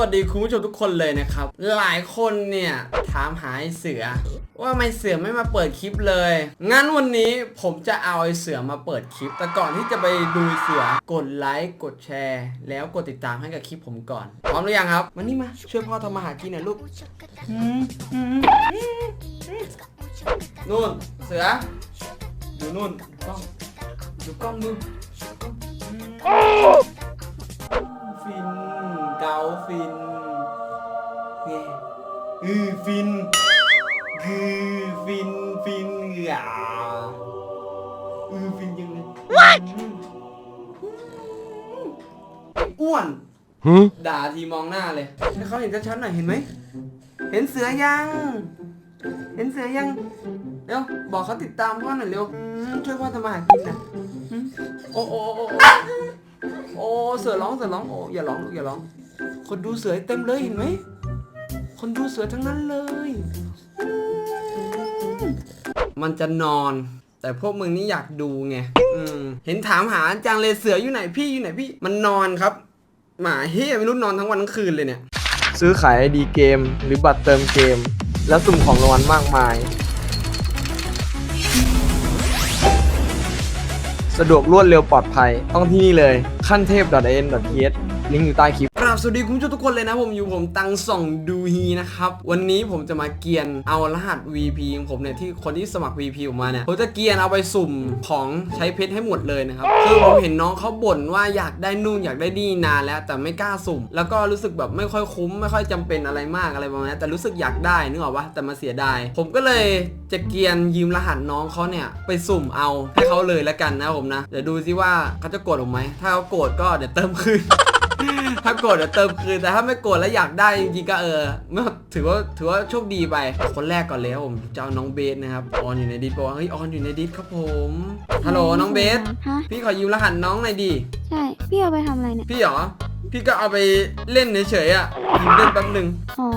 วัสดีคุณผู้ชมทุกคนเลยนะครับ หลายคนเนี่ยถามหาไอเสือ ว่าทำไม่เสือไม่มาเปิดคลิปเลย งั้นวันนี้ผมจะเอาไอเสือมาเปิดคลิป แต่ก่อนที่จะไปดูเสือกดไลค์กดแชร์ แล้วกดติดตามให้กับคลิปผมก่อน พร้อมหรือยังครับมานี่มาช่วยพ่อทำมาหากินหน่อยลูกนู่นเสือดูนู่นกล้องดูกล้องดูฟิน ฟินเนี่ยอือฟินคือฟินฟินอะอือฟินยังไงอ้วนด่าทีมองหน้าเลยให้เขาเห็นชัดๆหน่อยเห็นไหม เห็นเสือยัง เห็นเสือยัง เร็ว บอกเขาติดตามพ่อหน่อยเร็วอืมช่วยพ่อทำมาหากินนะอืมโอ้โอ้โอ้โอ้โอ้เสือร้องเสือร้องโอ้อย่าร้องลูกอย่าร้อง คนดูเสือเต็มเลยเห็นไหม คนดูเสือทั้งนั้นเลย มันจะนอน แต่พวกมึงนี่อยากดูไงอืมเห็นถามหาจังเลยเสืออยู่ไหนพี่อยู่ไหนพี่ มันนอนครับ หมาเฮียไม่รู้นอนทั้งวันทั้งคืนเลยเนี่ย ซื้อขายไอดีเกม หรือบัตรเติมเกม แล้วสุ่มของรางวัลมากมาย สะดวกรวดเร็วปลอดภัย ต้องที่นี่เลย ขั้นเทพ .in.th ลิงก์อยู่ใต้คลิปกรา บสวัสดีคุณผู้ชมทุกคนเลยนะผมอยู่ผมตังส่องดูฮีนะครับ วันนี้ผมจะมาเกียนเอารหัส VP ของผมเนี่ยที่คนที่สมัคร VP ออกมาเนี่ยผมจะเกียนเอาไปสุ่มของใช้เพชรให้หมดเลยนะครับคือผมเห็นน้องเขาบ่นว่าอยากได้นู่นอยากได้นี่นานแล้ว แต่ไม่กล้าสุ่ม แล้วก็รู้สึกแบบไม่ค่อยคุ้มไม่ค่อยจำเป็นอะไรมากอะไรประมาณนี้แต่รู้สึกอยากได้นึกออกปะแต่มาเสียดายผมก็เลยจะเกียนยืมรหัสน้องเขาเนี่ยไปสุ่มเอาให้เขาเลยแล้วกันนะผมนะเดี๋ยวดูซิว่าเขาจะโกรธผมไหมถ้าเขาโกรธก็เดี๋ยวเติมคืน ถ้าโกรธเดี๋ยวเติมคืนแต่ถ้าไม่โกรธแล้วอยากได้จริงๆก็เออไม่ถือว่าถือว่าโชคดีไป คนแรกก่อนเลยครับผมจะเอาน้องเบสนะครับออนอยู่ในดิสบอกว่าเฮ้ยออนอยู่ในดิสครับผมฮัลโหลน้องเบสฮะพี่ขอยืมรหัสน้องหน่อยดิใช่พี่เอาไปทำอะไรเนี่ยพี่เหรอพี่ก็เอาไปเล่นเฉยๆอะยืมเล่นแป๊บหนึ่งอ๋อ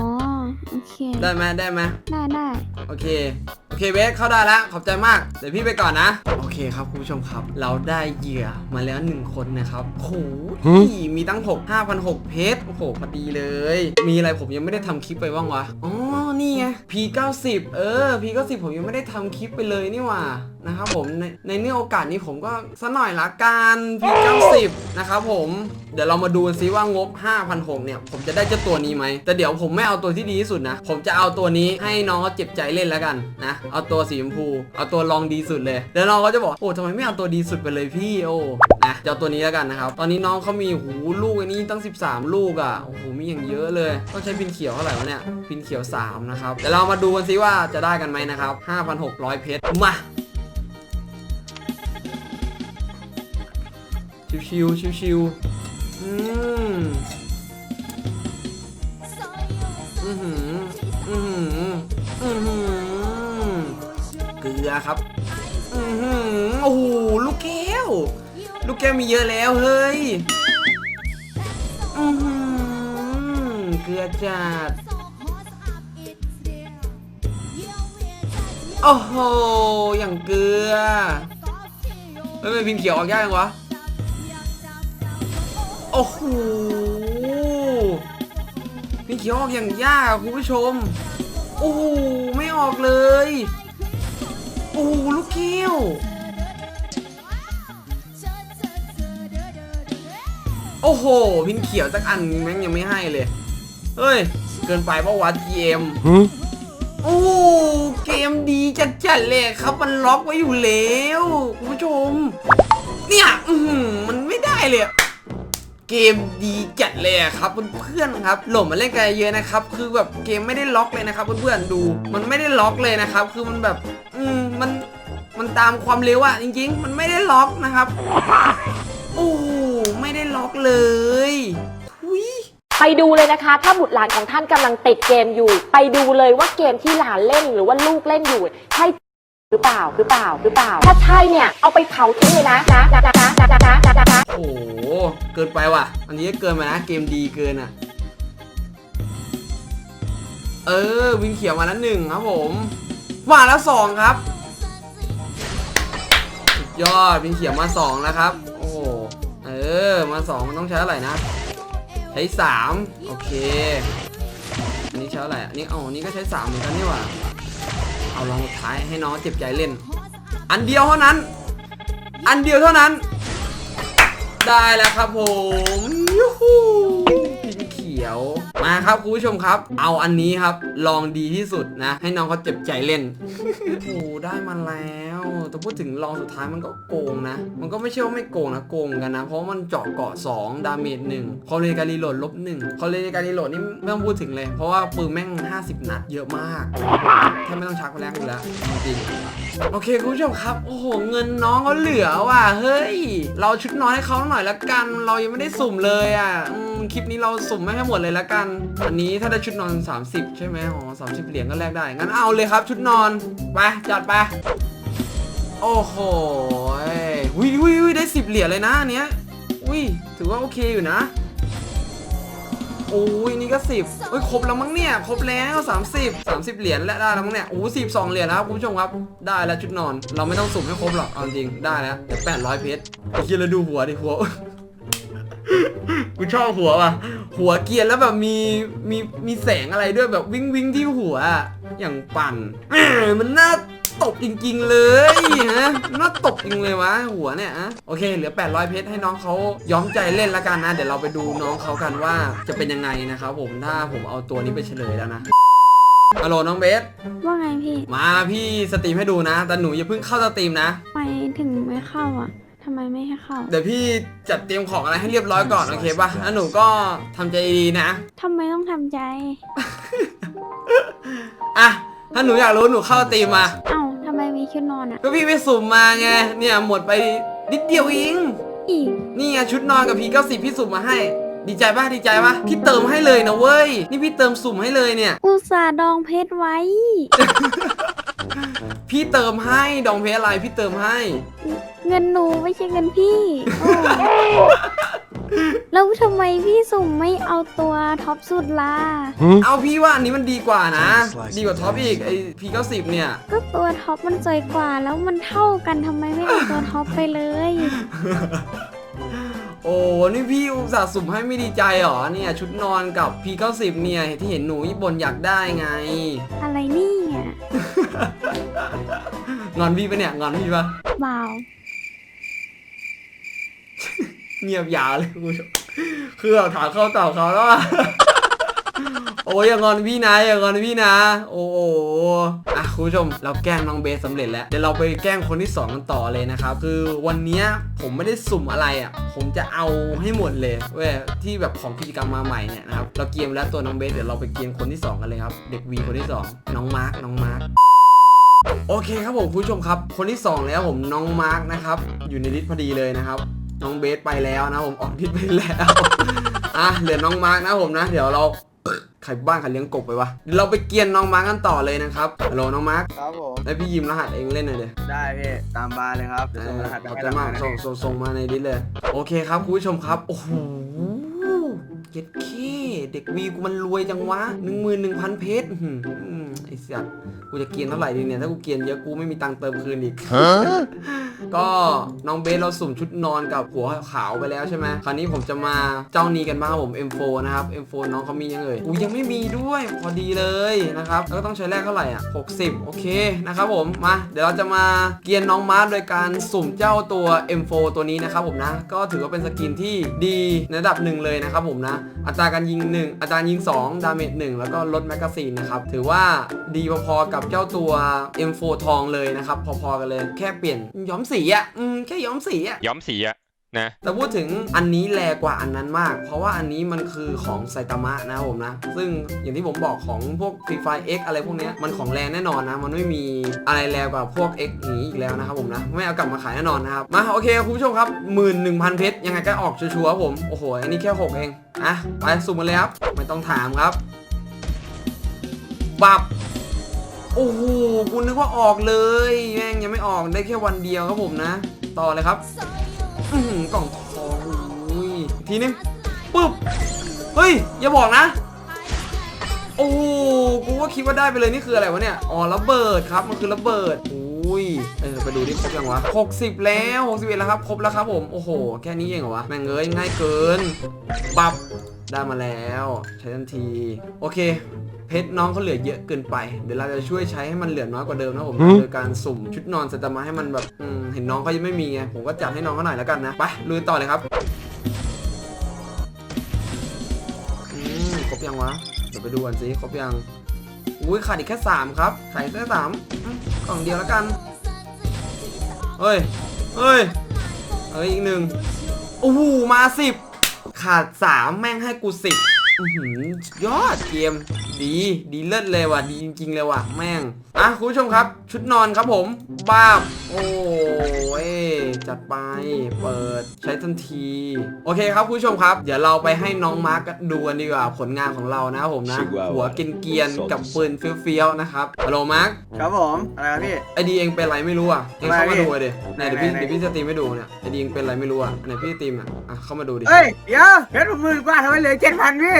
โอเค ได้ไหมได้ไหมได้ได้ โอเค โอเคเบสเข้าได้แล้วขอบใจมาก เดี๋ยวพี่ไปก่อนนะ โอเคครับคุณผู้ชมครับ เราได้เหยื่อมาแล้วหนึ่งคนนะครับโอ้โหมีตั้ง6 5,006เพชรโอ้โหพอดีเลย มีอะไรผมยังไม่ได้ทำคลิปไปบ้างวะ อ๋อ นี่ไง P90 เออ P90 ผมยังไม่ได้ทำคลิปไปเลยนี่หว่านะครับผมในในเนื่องโอกาสนี้ผมก็สักหน่อยละกัน P90 นะครับผมเดี๋ยวเรามาดูกันซิว่างบ5,006เนี่ย ผมจะได้เจ้าตัวนี้ไหม แต่เดี๋ยวผมไม่เอาตัวที่ดีที่สุดนะ ผมจะเอาตัวนี้ให้น้องเขาเจ็บใจเล่นแล้วกันนะ เอาตัวสีชมพู เอาตัวรองดีสุดเลย เดี๋ยวน้องเขาจะบอก โอ้ทำไมไม่เอาตัวดีสุดไปเลยพี่ โอ้ นะจะเอาตัวนี้แล้วกันนะครับ ตอนนี้น้องเขามีหูลูกอันนี้ตั้ง 13 ลูกอะ โอ้โห มีอย่างเยอะเลย ต้องใช้พินเขียวเท่าไหร่วะเนี่ย พินเขียว 3 นะครับ เดี๋ยวเรามาดูกันซิว่าจะได้กันไหมนะครับ 5,600 เพชร มา ชิวๆชิวๆอืมอือหืออือหืออือหือเกลือครับอือหือโอ้โหลูกแก้ว ลูกแก้วมีเยอะแล้วเฮ้ยอือหือเกลือจัดโอ้โหอย่างเกลือเฮ้ยทำไมพินเขียวออกยากจังวะ อ้โหพินเขียวออกอย่างยากอะคุณผู้ชม โอ้โหไม่ออกเลย โอ้โหลูกเกี้ยวโอ้โห พินเขียวสักอันแม่งยังไม่ให้เลย เฮ้ย เกินไปเพราะวัด GM โอ้โหเกมดีจัดๆเลยครับมันล็อกไว้อยู่แล้วคุณผู้ชม เนี่ยอือหือมันไม่ได้เลยอะ เกมดีจัดเลยครับเพื่อนๆครับโหลดมาเล่นกันเยอะนะครับ คือแบบเกมไม่ได้ล็อกเลยนะครับเพื่อนๆดู มันไม่ได้ล็อกเลยนะครับ คือมันแบบ อืมมันมันตามความเร็วอะจริง ๆ มันไม่ได้ล็อกนะครับโอ้ไม่ได้ล็อกเลยทุยไปดูเลยนะคะ ถ้าบุตรหลานของท่านกำลังติดเกมอยู่ ไปดูเลยว่าเกมที่หลานเล่นหรือว่าลูกเล่นอยู่ใช่หรือเปล่าหรือเปล่าหรือเปล่า ถ้าใช่เนี่ยเอาไปเผาทิ้งเลยนะนะนะ โอ้โห เกินไปว่ะ อันนี้เกินไปนะ เกมดีเกินอะ เออ วินเขียวมาแล้วหนึ่งครับผมมาแล้วสองครับ ยอดวินเขียวมาสองแล้วครับ โอ้โหเออ มาสองมันต้องใช้เท่าไรนะ ใช้สามโอเค อันนี้ใช้อะไรอันนี้อ๋ออันนี้ก็ใช้สามเหมือนกันนี่หว่า เอาลองสุดท้ายให้น้องเจ็บใจเล่น อันเดียวเท่านั้น อันเดียวเท่านั้น ได้แล้วครับผมยูฮูพินเขียว มาครับคุณผู้ชมครับ เอาอันนี้ครับ ลองดีที่สุดนะ ให้น้องเขาเจ็บใจเล่น โอ้โหได้มาแล้ว แต่พูดถึงลองสุดท้ายมันก็โกงนะ มันก็ไม่ใช่ว่าไม่โกงนะ โกงกันนะ เพราะมันเจาะเกาะ 2 ดาเมจ1คอเลการีโหลดลบ1คอเลการีโหลดนี่ไม่ต้องพูดถึงเลย เพราะว่าปืนแม่ง 50 นัดเยอะมากแทบไม่ต้องชักไปแรกอยู่แล้วจริงๆโอเคคุณผู้ชมครับ โอ้โห เงินน้องเขาเหลือว่ะ เฮ้ย เราชุดน้อยให้เขาหน่อยละกัน เรายังไม่ได้สุ่มเลยอะคลิปนี้เราสุ่มไม่ให้หมดเลยละกัน อันนี้ถ้าได้ชุดนอน 30 ใช่ไหมอ๋อ30เหรียญก็แลกได้ งั้นเอาเลยครับชุดนอน ไป จัดไป โอ้โหวิววิวได้10เหรียญเลยนะอันเนี้ยอุ้ยถือว่าโอเคอยู่นะโอ้ยนี่ก็สิบเอ้ยครบแล้วมั้งเนี่ยครบแล้ว 30 30 เหรียญและได้แล้วมั้งเนี่ยโอ้สิบสองเหรียญแล้วครับคุณผู้ชมครับได้แล้วชุดนอน เราไม่ต้องสุ่มให้ครบหรอกเอาจริงได้แล้วแปดร้อยเพชรเกียร์เราดูหัวดิหัวกูชอบหัวว่ะหัวเกียนแล้วแบบมีมีมีแสงอะไรด้วยแบบวิ่งวิ่งที่หัวอย่างปั่นมมันน่า ตบจริง ๆ เลยฮะน่าตบจริงเลยวะหัวเนี่ยอะโอเคเหลือ 800 เพชรให้น้องเขาย้อมใจเล่นละกันนะ เดี๋ยวเราไปดูน้องเขากันว่าจะเป็นยังไงนะครับผมถ้าผมเอาตัวนี้ไปเฉลยแล้วนะฮัลโหลน้องเบส ว่าไงพี่ มาพี่สตรีมให้ดูนะ แต่หนูอย่าเพิ่งเข้าสตรีมนะ ทำไมถึงไม่เข้าอะ ทำไมไม่ให้เข้า เดี๋ยวพี่จัดเตรียมของอะไรให้เรียบร้อยก่อนโอเคป่ะแล้วหนูก็ทำใจดีๆนะ ทำไมต้องทำใจ อะ ถ้าหนูอยากรู้หนูเข้าตีมมา เอ้าทำไมมี ชุดนอนอะก็พี่ไปสุ่มมาไง เนี่ยหมดไปนิดเดียวเองอีกนี่ไงชุดนอนกับพีเก้าสิบพี่สุ่มมาให้ ดีใจป่ะดีใจป่ะพี่เติมให้เลยนะเว้ย นี่พี่เติมสุ่มให้เลยเนี่ย อุตส่าห์ดองเพชรไว้ พี่เติมให้ดองเพชรอะไรพี่เติมให้ เงินหนูไม่ใช่เงินพี่โอ้ แล้วทำไมพี่สุ่มไม่เอาตัวท็อปสุดล่ะ เอาพี่ว่าอันนี้มันดีกว่านะ ดีกว่าท็อปอีกไอพีเก้าสิบเนี่ย ก็ตัวท็อปมันสวยกว่า แล้วมันเท่ากันทำไมไม่เอาตัวท็อปไปเลย โอ้นี่พี่อุตส่าห์สุ่มให้ไม่ดีใจเหรอเนี่ยชุดนอนกับ P90 เนี่ยที่เห็นหนูญี่ปุ่นอยากได้ไง อะไรเนี่ย งอนพี่ปะเนี่ยงอนพี่ปะเบา เงียบยาวเลยคุณผู้ชมคือแบบถามเขาตอบเขาแล้วอะโอ้ยอย่างอนพี่นะอย่างอนพี่นะ โอ้โหอะคุณผู้ชมเราแกล้งน้องเบสสำเร็จแล้วเดี๋ยวเราไปแกล้งคนที่สองกันต่อเลยนะครับคือวันนี้ผมไม่ได้สุ่มอะไรอะ ผมจะเอาให้หมดเลยเว้ยที่แบบของกิจกรรมมาใหม่เนี่ยนะครับเราเกียมแล้วตัวน้องเบสเดี๋ยวเราไปเกียมคนที่สองกันเลยครับ เด็กวีคนที่สองน้องมาร์คน้องมาร์คโอเคครับผมคุณผู้ชมครับ คนที่สองแล้วผมน้องมาร์คนะครับอยู่ในลิสต์พอดีเลยนะครับ น้องเบสไปแล้วนะผมออกลิสต์ไปแล้วอะเหลือน้องมาร์คนะผมนะ เดี๋ยวเราใครบ้านใครเลี้ยงกบไปวะเดี๋ยวเราไปเกียนน้องมาร์คกันต่อเลยนะครับฮัลโหลน้องมาร์คครับผมแล้วพี่ยิมรหัสเองเล่นหน่อยเดี๋ยวได้พี่ตามบาร์เลยครับเดี๋ยวส่งรหัสไปขอบให้ใจหลังมากนะส่งพี่ส่งส่งมาในดิสเลย โอเคครับคุณผู้ชมครับโอ้โหเจ็ดเคเด็กวีกูมันรวยจังวะหนึ่งหมื่นหนึ่งพันเพชรอื้อหือไอ้ สัตว์กูจะเกียนเท่าไหร่ดีเนี่ยถ้ากูเกียนเยอะกูไม่มีตังค์เติมคืนอีก ก็น้องเบสเราสุ่มชุดนอนกับหัวขาวไปแล้วใช่ไหมคราวนี้ผมจะมาเจ้านี้กันบ้างครับผม M4 นะครับ M4 น้องเขามียังเอ่ยอุ้ยยังไม่มีด้วยพอดีเลยนะครับแล้วก็ต้องใช้แรกเท่าไหร่อะ60 โอเคนะครับผมมาเดี๋ยวเราจะมาเกียนน้องมาร์คโดยการสุ่มเจ้าตัว M4 ตัวนี้นะครับผมนะก็ถือว่าเป็นสกินที่ดีในระดับหนึ่งเลยนะครับผมนะอัตราการยิง 1 อัตรายิง 2 ดาเมจ1แล้วก็ลดแมกกาซีนนะครับถือว่าดีพอๆกับเจ้าตัว M4 ทองเลยนะครับ พอๆกันเลยแค่เปลี่ยนย้อมสีอะอืมแค่ย้อมสีอะย้อมสีอะนะแต่พูดถึงอันนี้แรงกว่าอันนั้นมาก เพราะว่าอันนี้มันคือของไซตามะนะครับผมนะ ซึ่งอย่างที่ผมบอกของพวก Free Fire X อะไรพวกเนี้ยมันของแรงแน่นอนนะ มันไม่มีอะไรแรงกว่าพวก X อย่างนี้อีกแล้วนะครับผมนะ ไม่เอากลับมาขายแน่นอนนะครับ มาโอเคคุณผู้ชมครับหมื่นหนึ่งพันเพชรยังไงก็ออกชัวร์ๆครับผม โอ้โห อันนี้แค่ 6 เอง อะ ไปสุ่มกันเลยครับ ไม่ต้องถามครับ บับ โอ้โหคุณนึกว่าออกเลยแม่งยังไม่ออกได้แค่วันเดียวครับผมนะ ต่อเลยครับอื้อหือกล่องทองอุ้ยทีนึงปึ๊บเฮ้ยอย่าบอกนะ โอ้โหกูก็คิดว่าได้ไปเลยนี่คืออะไรวะเนี่ยอ๋อระเบิดครับมันคือระเบิดอุ้ยเออไปดูดิครบยังวะ60 แล้ว61แล้วครับครบแล้วครับผมโอ้โห แค่นี้เองเหรอวะแม่งเอ้ยง่ายเกินปับ ได้มาแล้ว ใช้ทันที โอเค เพชรน้องเขาเหลือเยอะเกินไป เดี๋ยวเราจะช่วยใช้ให้มันเหลือน้อยกว่าเดิมนะผมโดยการสุ่มชุดนอนสตาร์มาให้มันแบบอืมเห็นน้องเขายังไม่มีไงผมก็จัดให้น้องเขาหน่อยแล้วกันนะไปลุยต่อเลยครับอืมครบยังวะเดี๋ยวไปดูกันสิครบยังอุ้ยขาดอีกแค่สามครับขาดอีกแค่สามอืมกล่องเดียวแล้วกันเฮ้ยเฮ้ยเฮ้ยอีกหนึ่งโอ้โหมาสิบ ขาดสามแม่งให้กูสิบยอดเกม ดีดีเลิศเลยว่ะดีจริงๆเลยว่ะแม่งอะคุณผู้ชมครับ ชุดนอนครับผมบ้าบโอ้ยจัดไปเปิดใช้ทันที โอเคครับคุณผู้ชมครับ เดี๋ยวเราไปให้น้องมาร์กดูกันดีกว่าผลงานของเรานะครับผมนะหัวเกรียนๆกับปืนเฟี้ยวๆนะครับฮัลโหลมาร์กครับผมอะไรครับพี่ไอดีเองเป็นอะไรไม่รู้อะเองเข้ามาไม่ดูเลยดิไหนเดี๋ยวพี่ไหนไหนเดี๋ยวพี่จะตีมให้ดูเนี่ยไอดีเองเป็นอะไรไม่รู้อะไหนพี่ตีมอะอะเข้ามาดูดิเอ้ยเดี๋ยวเพชรผมหมื่นกว่าทำไมเหลือเจ็ดพันพี่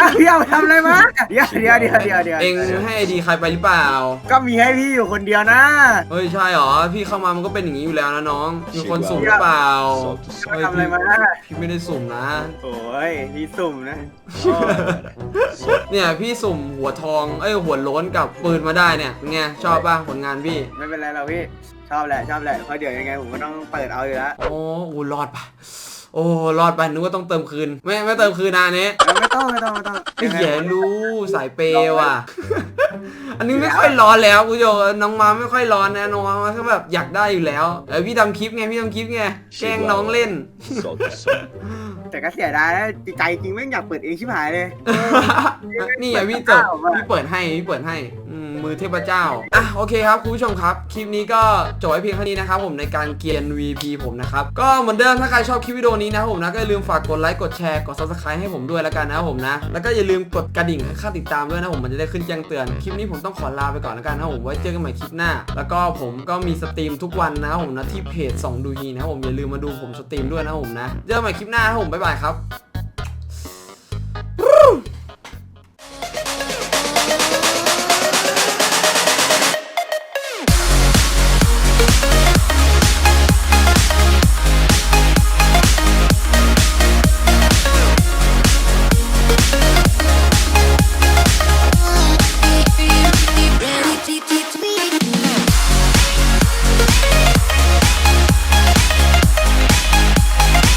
เดี๋ยวพี่เอาไปทำอะไรมาเดี๋ยวเดี๋ยวเดี๋ยวเดี๋ยวเดี๋ยวเองให้ไอดีใครไปหรือเปล่า ก็มีให้พี่อยู่คนเดียวนะ เฮ้ยใช่เหรอ พี่เข้ามามันก็เป็นอย่างนี้อยู่แล้วนะน้องมีคนสุ่มหรือเปล่าไปทำอะไรมาพี่ไม่ได้สุ่มนะ โอ้ยพี่สุ่มนะ เนี่ยพี่สุ่มหัวทอง เอ้ยหัวโล้นกับปืนมาได้เนี่ยเป็นไงชอบป่ะผลงานพี่ ไม่เป็นไรหรอกพี่ ชอบแหละชอบแหละเพราะเดี๋ยวยังไงผมก็ต้องเปิดเอาอยู่แล้ว โอ้โหรอดปะ โอ้รอดไปนึกว่าต้องเติมคืน ไม่ไม่เติมคืนนะอันนี้ไม่ต้องไม่ต้องไม่ต้องไอ้เหี้ยรู้สายเปย์ว่ะ อันนี้ไม่ค่อยร้อนแล้วคุณผู้ชมน้องมาไม่ค่อยร้อนนะน้องมาก็แบบอยากได้อยู่แล้วเออพี่ทำคลิปไงพี่ทำคลิปไงแกล้งน้องเล่น แต่ก็เสียดายนะใจจริงไม่งอยากเปิดเองชิบหายเลยนี่อะพี่เปิดพี่เปิดให้พี่เปิดให้ อืม มือเทพเจ้า อะโอเคครับคุณผู้ชมครับ คลิปนี้ก็จบไว้เพียงเท่านี้นะครับผมในการเกียน VP ผมนะครับ ก็เหมือนเดิมถ้าใครชอบคลิปวิดีโอนี้นะผมนะก็อย่าลืมฝากกดไลค์กดแชร์กด subscribe ให้ผมด้วยแล้วกันนะผมนะ แล้วก็อย่าลืมกดกระดิ่งให้ค่าติดตามด้วยนะผมมันจะได้ขึ้นแจ้งเตือน คลิปนี้ผมต้องขอลาไปก่อนแล้วกันนะผมไว้เจอกันใหม่คลิปหน้า แล้วก็ผมก็มีสตรีมทุกวันนะผมนะที่เพจสองดูฮีนะผมอย่าลืมมาดูผมสตรีมด้วยนะผมนะเจอกันใหม่คลิปหน้านะผมบ๊ายบายครับ